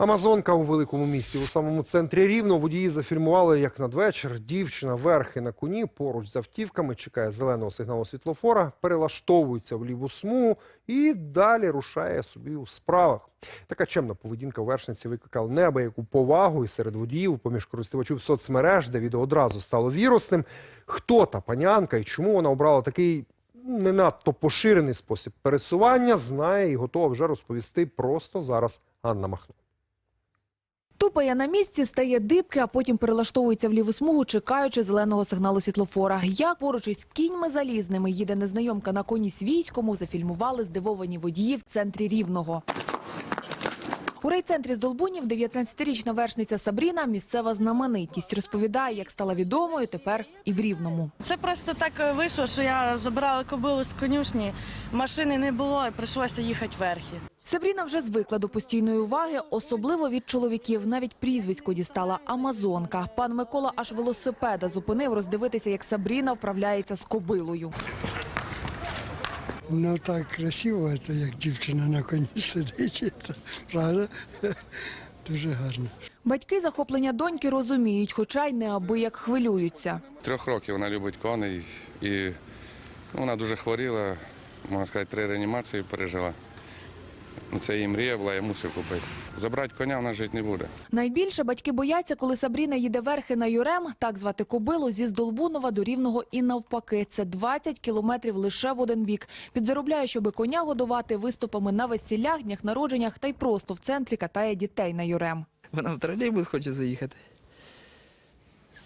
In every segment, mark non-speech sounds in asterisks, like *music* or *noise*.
Амазонка у великому місті у самому центрі рівно водії зафільмували, як надвечір дівчина верхи на коні поруч з автівками чекає зеленого сигналу світлофора, перелаштовується в ліву смугу і далі рушає собі у справах. Така чемна поведінка вершниці викликала неабияку повагу і серед водіїв, поміж користувачів соцмереж, де відео одразу стало вірусним. Хто та панянка і чому вона обрала такий ну, не надто поширений спосіб пересування, знає і готова вже розповісти просто зараз Анна Махно. Тупає на місці, стає дибки, а потім перелаштовується в ліву смугу, чекаючи зеленого сигналу світлофора. Як поруч із кіньми залізними їде незнайомка на коні свійському, зафільмували здивовані водії в центрі Рівного. У райцентрі Здолбунів 19-річна вершниця Сабріна – місцева знаменитість. Розповідає, як стала відомою тепер і в Рівному. Це просто так вийшло, що я забирала кобилу з конюшні, машини не було і прийшлося їхати верхи. Сабріна вже звикла до постійної уваги, особливо від чоловіків. Навіть прізвисько дістала Амазонка. Пан Микола аж велосипеда зупинив роздивитися, як Сабріна вправляється з кобилою. Ну так красиво, це як дівчина на коні *laughs* сидить, це, правда? *laughs* Дуже гарно. Батьки захоплення доньки розуміють, хоча й неабияк хвилюються. Трьох років вона любить коней і ну, вона дуже хворіла, можна сказати, три реанімації пережила. Ну, Це її мрія була, я мусив купити. Забрати коня вона жити не буде. Найбільше батьки бояться, коли Сабріна їде верхи на Юрем, так звати кобилу, зі Здолбунова до Рівного і навпаки. Це 20 кілометрів лише в один бік. Підзаробляє, щоби коня годувати виступами на весіллях, днях народженнях та й просто в центрі катає дітей на Юрем. Вона в тролейбус хоче заїхати.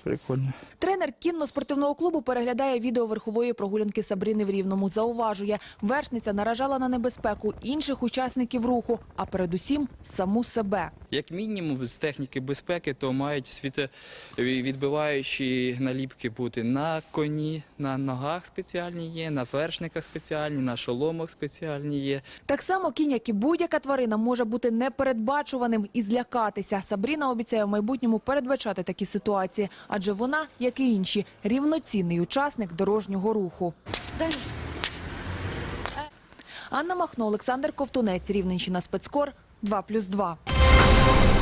Прикольно. Тренер кінно-спортивного клубу переглядає відео верхової прогулянки Сабріни в Рівному. Зауважує, вершниця наражала на небезпеку інших учасників руху, а передусім саму себе. Як мінімум, з техніки безпеки, то мають світовідбиваючі наліпки бути на коні, на ногах спеціальні є, на вершниках спеціальні, на шоломах спеціальні є. Так само кінь, як і будь-яка тварина, може бути непередбачуваним і злякатися. Сабріна обіцяє в майбутньому передбачати такі ситуації, адже вона, як і інші, рівноцінний учасник дорожнього руху. Анна Махно, Олександр Ковтунець, Рівненщина спецкор 2+,2.